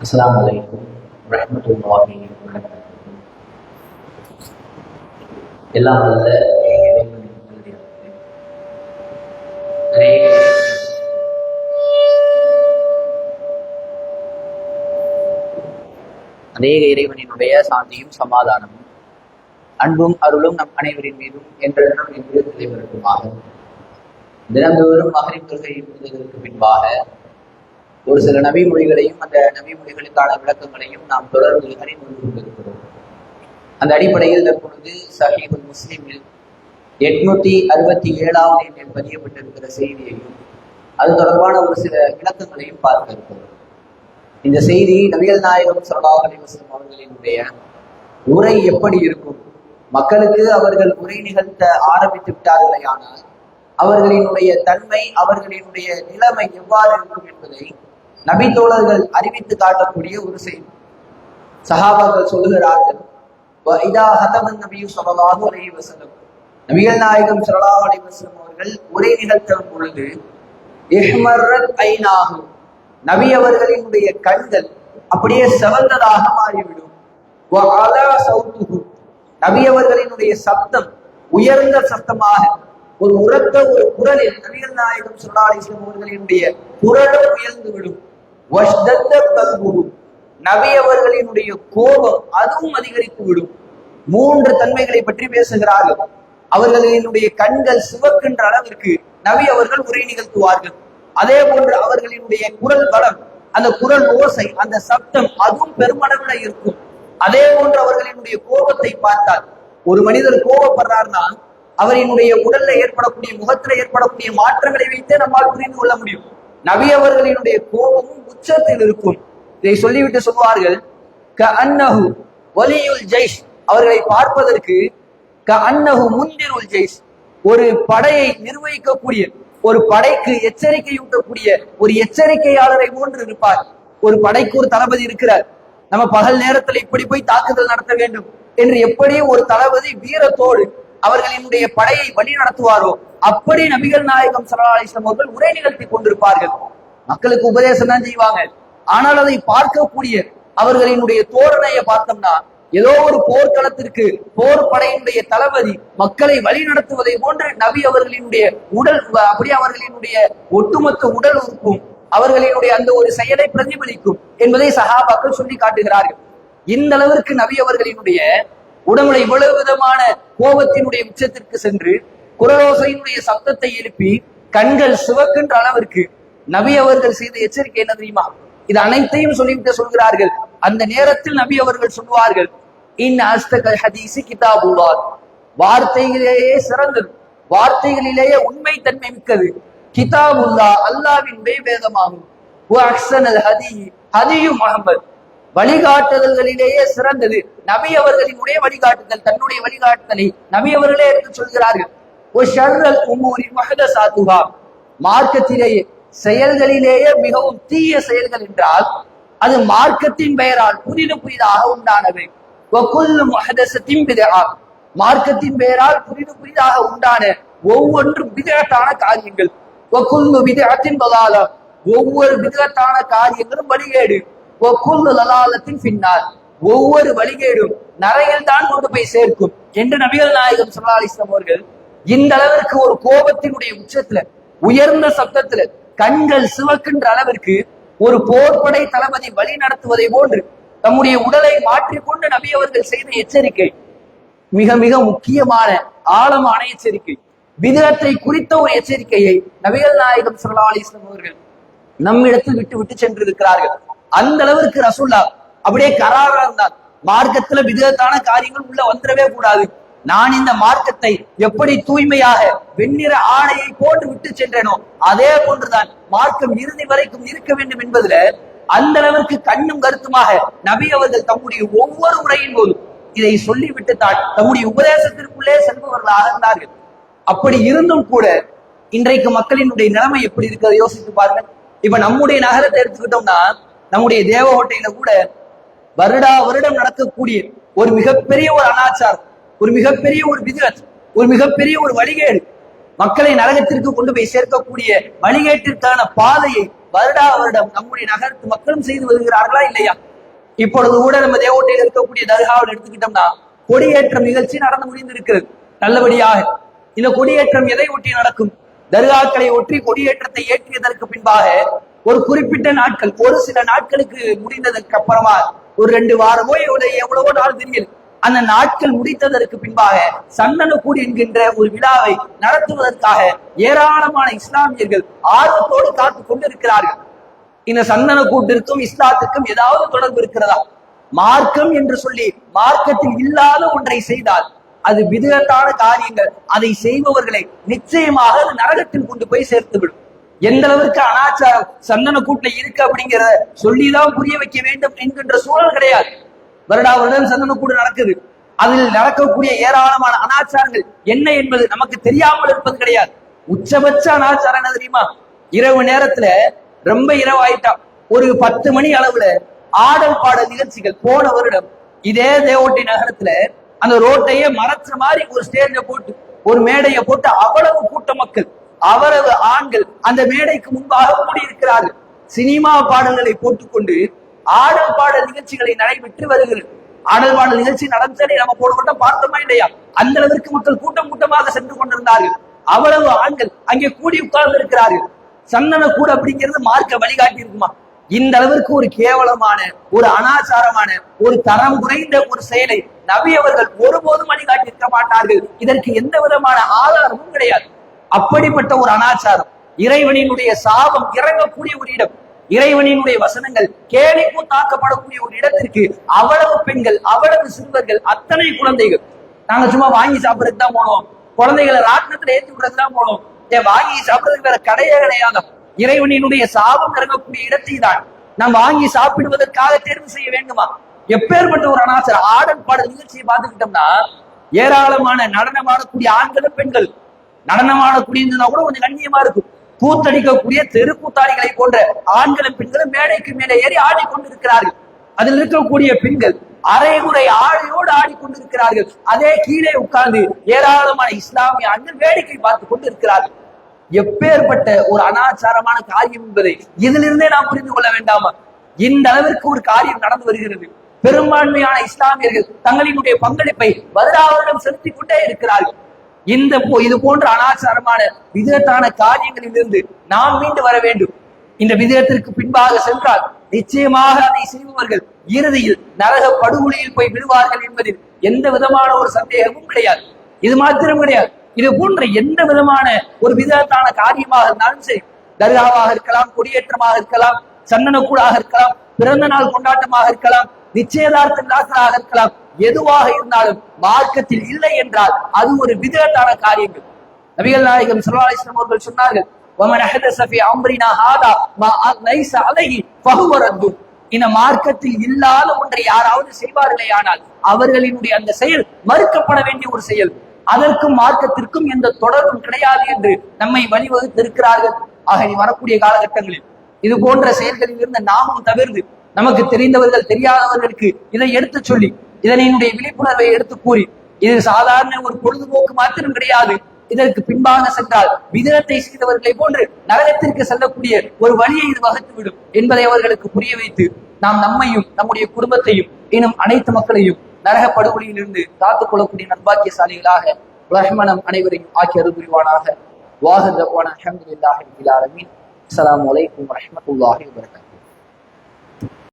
அஸ்ஸலாமு அலைக்கும் ரஹ்மத்துல்லாஹி வபரகாத்துஹு. எல்லாம் வல்ல அநேக இறைவனினுடைய சாந்தியும் சமாதானமும் அன்பும் அருளும் நம் அனைவரின் மீதும் என்றென்றும் என்று நிலைவருக்குமாக தினந்தோறும் மகரின் தொழுகை என்பதற்கு பின்பாக ஒரு சில நபி மொழிகளையும் அந்த நபி மொழிகளுக்கான விளக்கங்களையும் நாம் தொடர்ந்து அறிந்து கொண்டிருக்கிறோம். அந்த அடிப்படையில் தற்பொழுது சஹீபுல் முஸ்லிமில் எட்நூத்தி அறுபத்தி ஏழாவது எண்ணில் பதியப்பட்டிருக்கிற செய்தியையும் அது தொடர்பான ஒரு சில விளக்கங்களையும் பார்க்க இருக்கிறோம். இந்த செய்தி நபிகள் நாயகம் சல்லாஹ் அலிவசம் அவர்களினுடைய உரை எப்படி இருக்கும்? மக்களுக்கு அவர்கள் உரை நிகழ்த்த ஆரம்பித்து விட்டார்களே ஆனால் அவர்களினுடைய தன்மை அவர்களினுடைய நிலைமை எவ்வாறு இருக்கும் என்பதை நபி தோழர்கள் அறிவித்து காட்டக்கூடிய ஒரு செய்தி. சஹாபாக்கள் சொல்லுகிறார்கள் நபிகள் நாயகம் ஸல்லல்லாஹு அலிவசம் அவர்கள் உரை நிகழ்த்தும் பொழுது இஹ்மர்ரத் நபி அவர்களினுடைய கண்கள் அப்படியே செவந்ததாக மாறிவிடும். நபி அவர்களினுடைய சப்தம் உயர்ந்த சப்தமாக ஒரு உரத்த ஒரு குரலில் நபிகள் நாயகம் ஸல்லல்லாஹு அலைஹி அவர்களினுடைய குரலும் உயர்ந்து விடும். நபி அவர்களினுடைய கோபம் அதுவும் அதிகரித்து விடும். மூன்று தன்மைகளை பற்றி பேசுகிறார்கள். அவர்களினுடைய கண்கள் சிவக்கின்ற அளவிற்கு நபி அவர்கள் உரை நிகழ்த்துவார்கள். அதே போன்று அவர்களினுடைய குரல் பலம் அந்த குரல் ஓசை அந்த சப்தம் அதுவும் பெருமளவுல இருக்கும். அதே போன்று அவர்களினுடைய கோபத்தை பார்த்தால் ஒரு மனிதர் கோபப்படுறார்னா அவரினுடைய உடல்ல ஏற்படக்கூடிய முகத்துல ஏற்படக்கூடிய மாற்றங்களை வைத்தே நம்மால் புரிந்து கொள்ள முடியும். நபி அவர்களினுடைய கோபமும் உச்சத்தில் இருக்கும் இதை சொல்லிவிட்டு சொல்வார்கள் க அன்னஹு வலியுல் ஜெய்ஷ். அவர்களை பார்ப்பதற்கு க அன்னஹு முந்திருல் ஜெய்ஷ். ஒரு படையை நிர்வகிக்கக்கூடிய ஒரு படைக்கு எச்சரிக்கையூட்டக்கூடிய ஒரு எச்சரிக்கையாளரை போன்று இருப்பார். ஒரு படைக்கு ஒரு தளபதி இருக்கிறார். நம்ம பகல் நேரத்துல இப்படி போய் தாக்குதல் நடத்த வேண்டும் என்று எப்படி ஒரு தளபதி வீரத்தோடு அவர்களினுடைய படையை வழி நடத்துவாரோ அப்படி நபிகள் நாயகம் ஸல்லல்லாஹு அலைஹி அவர்கள் உரை நிகழ்த்தி கொண்டிருப்பார்கள். மக்களுக்கு உபதேசம் தான் செய்வாங்க. ஆனால் அதை பார்க்கக்கூடிய அவர்களினுடைய தோரணையை பார்த்தோம்னா ஏதோ ஒரு போர்க்களத்திற்கு போர் படையினுடைய தளபதி மக்களை வழி நடத்துவதை போன்று நபி அவர்களினுடைய உடல் அப்படி அவர்களினுடைய ஒட்டுமொத்த உடல் உறுப்பும் அவர்களினுடைய அந்த ஒரு செயலை பிரதிபலிக்கும் என்பதை சகாபாக்கள் சொல்லி காட்டுகிறார்கள். இந்த அளவிற்கு நபி அவர்களினுடைய உடம்புல இவ்வளவு விதமான கோபத்தினுடைய உச்சத்திற்கு சென்று குரலோசையினுடைய சப்தத்தை எழுப்பி கண்கள் சிவக்கின்ற அளவிற்கு நபி அவர்கள் செய்த எச்சரிக்கை என்ன தெரியுமா? இது அனைத்தையும் சொல்லிவிட்டு சொல்கிறார்கள். அந்த நேரத்தில் நபி அவர்கள் சொல்வார்கள் இன் அஸ்தகல் ஹதீசி கிதாபுல்லாஹ். வார்த்தைகளிலேயே சிறந்தது. வார்த்தைகளிலேயே உண்மை தன்மை மிக்கது. கிதாபுல்லா அல்லாவின் வேதமாகும் ஹதி ஹதியு முகமது வழிகாட்டுதல்களிலேயே சிறந்தது. நபி அவர்களினுடைய வழிகாட்டுதல் தன்னுடைய வழிகாட்டுதலை நபி அவர்களே எடுத்து சொல்கிறார்கள். ஓ ஷர்ரல் உமூரி மஹதசாத்துஹா. மார்க்கத்திலேயே செயல்களிலேயே மிகவும் தீய செயல்கள் என்றால் அது மார்க்கத்தின் பெயரால் புதிது புதிதாக உண்டானவை. வகுல்லு மார்க்கத்தின் பெயரால் புதிது புதிதாக உண்டான ஒவ்வொன்றும் விதத்தான காரியங்கள். வகுல்லு விதத்தின் பலால ஒவ்வொரு விதத்தான காரியங்களும் வழிகேடு. லலாலத்தின் பின்னால். ஒவ்வொரு வழிகேடும் நரையில் தான் கொண்டு போய் சேர்க்கும் என்று நபிகள் நாயகம் ஸல்லல்லாஹு அவர்கள் இந்த அளவிற்கு ஒரு கோபத்தினுடைய உச்சத்துல உயர்ந்த சப்தத்துல கண்கள் சிவக்கின்ற அளவிற்கு ஒரு போர்படை தளபதி வழி நடத்துவதை போன்று தம்முடைய உடலை மாற்றிக்கொண்டு நபி அவர்கள் செய்த எச்சரிக்கை. மிக மிக முக்கியமான ஆழமான எச்சரிக்கை. விதத்தை குறித்த ஒரு எச்சரிக்கையை நபிகள் நாயகம் சுல்லா அலைஹி அவர்கள் நம்மிடத்தில் விட்டு விட்டு சென்றிருக்கிறார்கள். அந்த அளவிற்கு ரசுல்லா அப்படியே கராரா இருந்தார் மார்க்கத்துல விதத்தான காரியங்கள் உள்ள வந்துடவே கூடாது. நான் இந்த மார்க்கத்தை எப்படி தூய்மையாக வெண்ணிற ஆணையை போட்டு விட்டு சென்றேனோ அதே போன்றுதான் மார்க்கம் இறுதி வரைக்கும் இருக்க வேண்டும் என்பதுல அந்த அளவிற்கு கண்ணும் கருத்துமாக நபி அவர்கள் தம்முடைய ஒவ்வொரு உரையின் போதும் இதை சொல்லிவிட்டு தான் தம்முடைய உபதேசத்திற்குள்ளே செல்பவர்களாக இருந்தார்கள். அப்படி இருந்தும் கூட இன்றைக்கு மக்களினுடைய நிலைமை எப்படி இருக்கிறத யோசித்து பாருங்க இப்ப நம்முடைய நகரத்தை எடுத்துக்கிட்டோம்னா நம்முடைய தேவகோட்டையில கூட வருடா வருடம் நடக்கக்கூடிய ஒரு மிகப்பெரிய ஒரு அனாச்சாரம் ஒரு மிகப்பெரிய ஒரு விதத் ஒரு மிகப்பெரிய ஒரு வழிகேடு. மக்களை நரகத்திற்கு கொண்டு போய் சேர்க்கக்கூடிய வழிகேட்டிற்கான பாதையை வருடா வருடம் நம்முடைய நகரத்து மக்களும் செய்து வருகிறார்களா இல்லையா? இப்பொழுது கூட நம்ம தேவோட்டையில் இருக்கக்கூடிய தர்காவில் எடுத்துக்கிட்டோம்னா கொடியேற்றம் நிகழ்ச்சி நடந்து முடிந்திருக்கிறது. நல்லபடியாக இந்த கொடியேற்றம் எதை ஒட்டி நடக்கும்? தர்காக்களை ஒற்றி கொடியேற்றத்தை ஏற்றியதற்கு பின்பாக ஒரு குறிப்பிட்ட நாட்கள் ஒரு சில நாட்களுக்கு முடிந்ததற்கு அப்புறமா ஒரு ரெண்டு வாரமோ எவ்வளவு எவ்வளவோ நாள் தெரியல. அந்த நாட்கள் முடித்ததற்கு பின்பாக சந்தனக்கூடு என்கின்ற ஒரு விழாவை நடத்துவதற்காக ஏராளமான இஸ்லாமியர்கள் ஆர்வத்தோடு காத்துக் கொண்டிருக்கிறார்கள். இந்த சந்தன கூட்டிற்கும் இஸ்லாத்துக்கும் ஏதாவது தொடர்பு இருக்கிறதா? மார்க்கம் என்று சொல்லி மார்க்கத்தில் இல்லாத ஒன்றை செய்தால் அது விதத்தான காரியங்கள். அதை செய்பவர்களை நிச்சயமாக அது நரகத்தில் கொண்டு போய் சேர்த்துவிடும். எந்த அளவிற்கு அனாச்சாரம் சந்தன கூட்டில் இருக்கு அப்படிங்கிறத சொல்லிதான் புரிய வைக்க வேண்டும் என்கின்ற சூழல் கிடையாது. வருடா வருடம் சந்தனம் கூட நடக்குது. அதில் நடக்கக்கூடிய ஏராளமான அனாச்சாரங்கள் என்ன என்பது நமக்கு தெரியாமல் இருப்பது கிடையாது. உச்சபட்ச அனாச்சாரம் என்ன தெரியுமா? இரவு நேரத்துல ரொம்ப இரவாயிட்டா ஒரு பத்து மணி அளவுல ஆடல் பாடல் நிகழ்ச்சிகள் போன வருடம் இதே தேவோட்டி நகரத்துல அந்த ரோட்டையே மறைச்ச மாதிரி ஒரு ஸ்டேஜ போட்டு ஒரு மேடையை போட்டு அவ்வளவு கூட்ட மக்கள் அவ்வளவு ஆண்கள் அந்த மேடைக்கு முன்பாக கூடியிருக்கிறார்கள். சினிமா பாடல்களை போட்டுக்கொண்டு ஆடல் பாடல் நிகழ்ச்சிகளை நடைபெற்று வருகிறது. ஆடல் பாடல் நிகழ்ச்சி நடந்ததை நம்ம போன மட்டும் பார்த்தோமா இல்லையா? அந்த அளவிற்கு மக்கள் கூட்டம் கூட்டமாக சென்று கொண்டிருந்தார்கள். அவ்வளவு ஆண்கள் அங்கே கூடி உட்கார்ந்து இருக்கிறார்கள். சந்தன கூட அப்படிங்கிறது மார்க்க வழிகாட்டி இருக்குமா இந்த அளவிற்கு ஒரு கேவலமான ஒரு அனாச்சாரமான ஒரு தரம் குறைந்த ஒரு செயலை நபி அவர்கள் ஒருபோதும் வழிகாட்டி இருக்க மாட்டார்கள். இதற்கு எந்த விதமான ஆதாரமும் கிடையாது. அப்படிப்பட்ட ஒரு அனாச்சாரம். இறைவனினுடைய சாபம் இறங்கக்கூடிய ஒரு இடம். இறைவனினுடைய வசனங்கள் கேலி தாக்கப்படக்கூடிய ஒரு இடத்திற்கு அவ்வளவு பெண்கள் அவ்வளவு சிறுவர்கள் அத்தனை குழந்தைகள். நாங்க சும்மா வாங்கி சாப்பிடறதுக்கு தான் போனோம். குழந்தைகளை ராட்டினத்துல ஏற்றி விடுறதுக்கு தான் போனோம். ஏன் வாங்கி சாப்பிடுறதுக்கு வேற கடையே கிடையாது. இறைவனினுடைய சாபம் இறங்கக்கூடிய இடத்தை தான் நாம் வாங்கி சாப்பிடுவதற்காக தேர்வு செய்ய வேண்டுமா? எப்பேற்பட்ட ஒரு அனாச்சாரம் ஆடல் பாடல் நிகழ்ச்சியை பார்த்துக்கிட்டோம்னா ஏராளமான நடனமாடக்கூடிய ஆண்களும் பெண்கள் நடனமாடக்கூடியதுன்னா கூட கொஞ்சம் கண்ணியமா இருக்கும். கூத்தடிக்கக்கூடிய தெருக்கூத்தாடிகளை போன்ற ஆண்களும் பெண்களும் மேடைக்கு மேலே ஏறி ஆடிக்கொண்டிருக்கிறார்கள். அதில் இருக்கக்கூடிய பெண்கள் அரைகுறை ஆடையோடு ஆடிக்கொண்டிருக்கிறார்கள். அதே கீழே உட்கார்ந்து ஏராளமான இஸ்லாமிய ஆண்கள் வேடிக்கை பார்த்து கொண்டு இருக்கிறார்கள் எப்பேற்பட்ட ஒரு அனாச்சாரமான காரியம் என்பதை இதிலிருந்தே நாம் புரிந்து கொள்ள வேண்டாமா? இந்த அளவிற்கு ஒரு காரியம் நடந்து வருகிறது. பெரும்பான்மையான இஸ்லாமியர்கள் தங்களினுடைய பங்களிப்பை பதிலாவரிடம் செலுத்திக் கொண்டே இருக்கிறார்கள். இந்த போ- இது போன்ற அனாச்சாரமான விதத்தான காரியங்களில் இருந்து நாம் மீண்டு வர வேண்டும். இந்த விதத்திற்கு பின்பாக சென்றால் நிச்சயமாக அதை செய்பவர்கள் இறுதியில் நரக படுகொலியில் போய் விடுவார்கள் என்பதில் எந்த விதமான ஒரு சந்தேகமும் கிடையாது. இது மாத்திரம் கிடையாது. இது போன்ற எந்த விதமான ஒரு விதத்தான காரியமாக இருந்தாலும் சரி தர்காவாக இருக்கலாம் கொடியேற்றமாக இருக்கலாம் சந்தனக்கூடாக இருக்கலாம் பிறந்த நாள் கொண்டாட்டமாக இருக்கலாம் நிச்சயதார்த்த விழாக்களாக இருக்கலாம் எதுவாக இருந்தாலும் மார்க்கத்தில் இல்லை என்றால் அது ஒரு விதத்தான காரியங்கள் நபிகள் நாயகம் ஸல்லல்லாஹு அலைஹி வஸல்லம் அவர்கள் சொன்னார்கள் ومن احدث في امرنا هذا ما ليس عليه فهو رد இந்த மார்க்கத்தில் இல்லாத ஒன்றை யாராவது செய்வார்களே ஆனால் அவர்களினுடைய அந்த செயல் மறுக்கப்பட வேண்டிய ஒரு செயல் அதற்கும் மார்க்கத்திற்கும் எந்த தொடர்பும் கிடையாது என்று நம்மை வழிவகுத்திருக்கிறார்கள் ஆக இனி வரக்கூடிய காலகட்டங்களில் இது போன்ற செயல்களில் இருந்து நாமும் தவிர்த்து நமக்கு தெரிந்தவர்கள் தெரியாதவர்களுக்கு இதை எடுத்துச் சொல்லி இதனுடைய விழிப்புணர்வை எடுத்து கூறி இது சாதாரண ஒரு பொழுதுபோக்கு மாத்திரம் கிடையாது. இதற்கு பின்பாக சென்றால் விதத்தை செய்தவர்களை போன்று நரகத்திற்கு செல்லக்கூடிய ஒரு வழியை இது வகுத்துவிடும் என்பதை அவர்களுக்கு புரிய வைத்து நாம் நம்மையும் நம்முடைய குடும்பத்தையும் இன்னும் அனைத்து மக்களையும் நரக படுகொலியிலிருந்து காத்துக் கொள்ளக்கூடிய நர்பாக்கியசாலிகளாக ரஹ்மனம் அனைவரையும் ஆக்கி அருள்புரிவானாக. வாஹர் அஹமதுல்லாஹி அலமீன் அஸ்லாம் வலைக்கம் வரமத்துல்லாஹி வபரகாத்துஹு